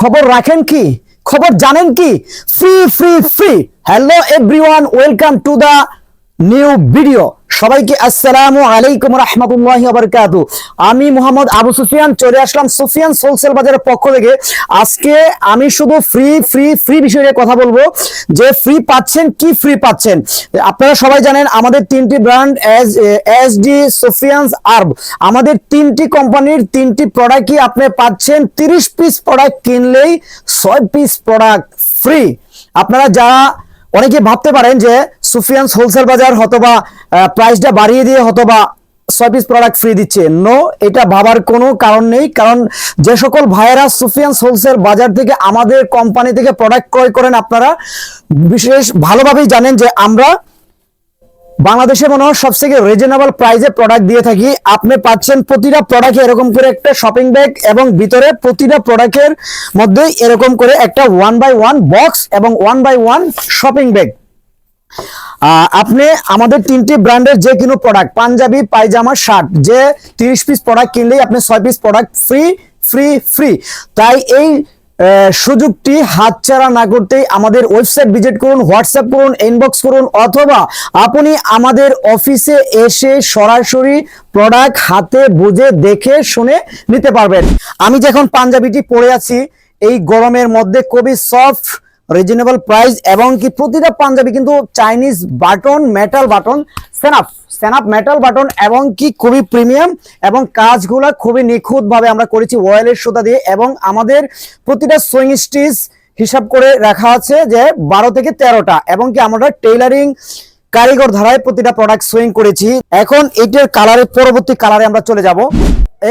খবর রাখেন কি? খবর জানেন কি? Free free free hello everyone welcome to the new video সবাইকে আসসালামু আলাইকুম রহমতুল্লাহ বারকাত আমি মোহাম্মদ আবু সুফিয়ান, চলে আসলাম সুফিয়ান হোলসেল বাজারের পক্ষ থেকে। আজকে আমি শুধু ফ্রি ফ্রি ফ্রি বিষয়ে নিয়ে কথা বলব। যে ফ্রি পাচ্ছেন, কি ফ্রি পাচ্ছেন? আপনারা সবাই জানেন, আমাদের তিনটি brand S S D Sufiyans আর্ব আমাদের তিনটি কোম্পানির তিনটি প্রোডাক্টই আপনি পাচ্ছেন, তিরিশ পিস প্রোডাক্ট কিনলেই ছয় পিস প্রোডাক্ট ফ্রি আপনারা যারা অনেকে ভাবতে পারেন যে সুফিয়ানস হোলসেল বাজার হতবা প্রাইসটা বাড়িয়ে দিয়ে হতবা ছয় পিস প্রোডাক্ট ফ্রি দিচ্ছে। নো এটা ভাবার কোনো কারণ নেই। কারণ যে সকল ভাইয়েরা সুফিয়ান হোলসেল বাজার থেকে আমাদের কোম্পানি থেকে প্রোডাক্ট ক্রয় করেন আপনারা, বিশেষ ভালোভাবেই জানেন যে আমরা বাংলাদেশে মনে হয় সবথেকে রিজনেবল প্রাইসে প্রোডাক্ট দিয়ে থাকি। আপনি পাচ্ছেন প্রতিটা প্রোডাক্টে এরকম করে একটা শপিং ব্যাগ এবং ভিতরে প্রতিটা প্রোডাক্টের মধ্যে এরকম করে একটা ওয়ান বাই ওয়ান বক্স এবং one by one shopping bag আপনি আমাদের তিনটি ব্র্যান্ডের যে কোনো প্রোডাক্ট পাঞ্জাবি, পায়জামা শার্ট যে তিরিশ পিস প্রোডাক্ট কিনলেই আপনি ছয় piece product free free free তাই এই সুযোগটি হাতছাড়া না করতেই আমাদের ওয়েবসাইট ভিজিট করুন, হোয়াটসঅ্যাপ করুন ইনবক্স করুন, অথবা আপনি আমাদের অফিসে এসে সরাসরি প্রোডাক্ট হাতে বুঝে দেখে শুনে নিতে পারবেন। আমি যখন পাঞ্জাবিটি পরে আছি, এই গরমের মধ্যে খুবই সফট রিজনেবল প্রাইস এবং কি প্রতিটা পাঞ্জাবি কিন্তু Chinese button metal button snap snap metal button এবং কি খুবই প্রিমিয়াম এবং কাজগুলো খুবই নিখুঁত ভাবে আমরা করেছি ওয়েলের সুতা দিয়ে এবং আমাদের প্রতিটা সুইং স্টিচ হিসাব করে রাখা আছে যে বারো থেকে তেরোটা এবং কি আমরা টেইলারিং কারিগর ধারায় প্রতিটা প্রোডাক্ট সুইং করেছি। এখন এটার কালারের পরবর্তী কালারে আমরা চলে যাব।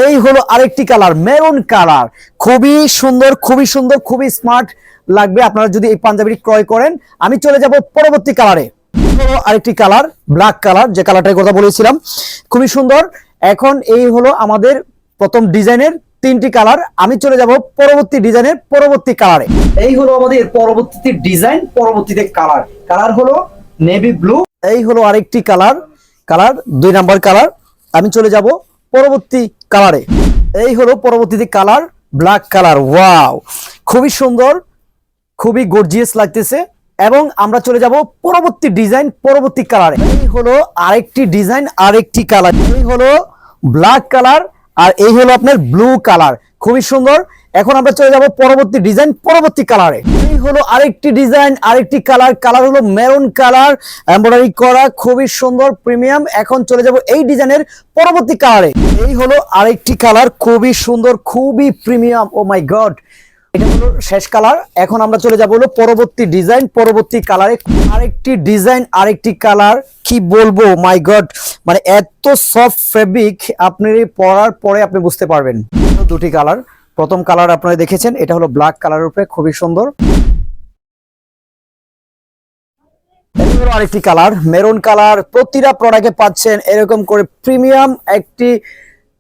এই হলো আরেকটি কালার মেরুন কালার খুবই সুন্দর খুবই সুন্দর, খুবই স্মার্ট লাগবে আপনারা যদি এই পাঞ্জাবিটি ক্রয় করেন। আমি চলে যাব পরবর্তী কালারে আরেকটি কালার ব্ল্যাক কালার যে কালারটার কথা বলেছিলাম। খুবই সুন্দর। এখন এই হলো আমাদের প্রথম ডিজাইনের তিনটি কালার আমি চলে যাব পরবর্তী ডিজাইনের পরবর্তী কালারে এই হলো আমাদের পরবর্তীতে ডিজাইন পরবর্তীতে কালার কালার হলো নেভি ব্লু এই হলো আরেকটি কালার কালার দুই নাম্বার কালার আমি চলে যাব পরবর্তী কালারে এই হলো পরবর্তীতে কালার ব্ল্যাক কালার ওয়াও খুবই সুন্দর খুবই গর্জিয়াস লাগতেছে। এবং আমরা চলে যাব পরবর্তী ডিজাইন, পরবর্তী কালারে। এই হলো আরেকটি ডিজাইন, আরেকটি কালার। এই হলো ব্ল্যাক কালার আর এই হলো আপনার ব্লু কালার। খুবই সুন্দর। এখন আমরা চলে যাব পরবর্তী ডিজাইন, পরবর্তী কালারে। এই হলো আরেকটি ডিজাইন, আরেকটি কালার। কালার হলো মেরুন কালার, এমব্রয়ডারি করা, খুবই সুন্দর, প্রিমিয়াম। এখন চলে যাব এই ডিজাইনের পরবর্তী কালারে। এই হলো আরেকটি কালার, খুবই সুন্দর, খুবই প্রিমিয়াম। ও মাই গড এটা হলো শেষ কালার এখন আমরা চলে যাব হলো পরবর্তী ডিজাইন পরবর্তী কালারে আরেকটি ডিজাইন আরেকটি কালার কি বলব? মাই গড মানে এত সফট ফেব্রিক আপনি পরার পরে আপনি বুঝতে পারবেন। দুটি কালার প্রথম কালার আপনারা দেখেছেন, এটা হলো ব্ল্যাক কালারের উপরে, খুবই সুন্দর। আরেকটি কালার মেরুন কালার প্রতিটা প্রোডাক্টে পাচ্ছেন এরকম করে প্রিমিয়াম একটি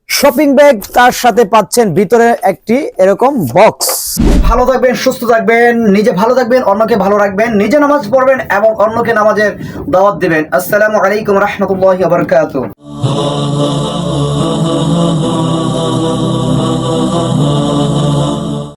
শপিং ব্যাগ তার সাথে পাচ্ছেন ভিতরে একটি এরকম বক্স ভালো থাকবেন, সুস্থ থাকবেন, নিজে ভালো থাকবেন, অন্যকে ভালো রাখবেন, নিজে নামাজ পড়বেন এবং অন্যকে নামাজের দাওয়াত দিবেন। আসসালামু আলাইকুম রহমতুল্লাহ বারকাতুহ।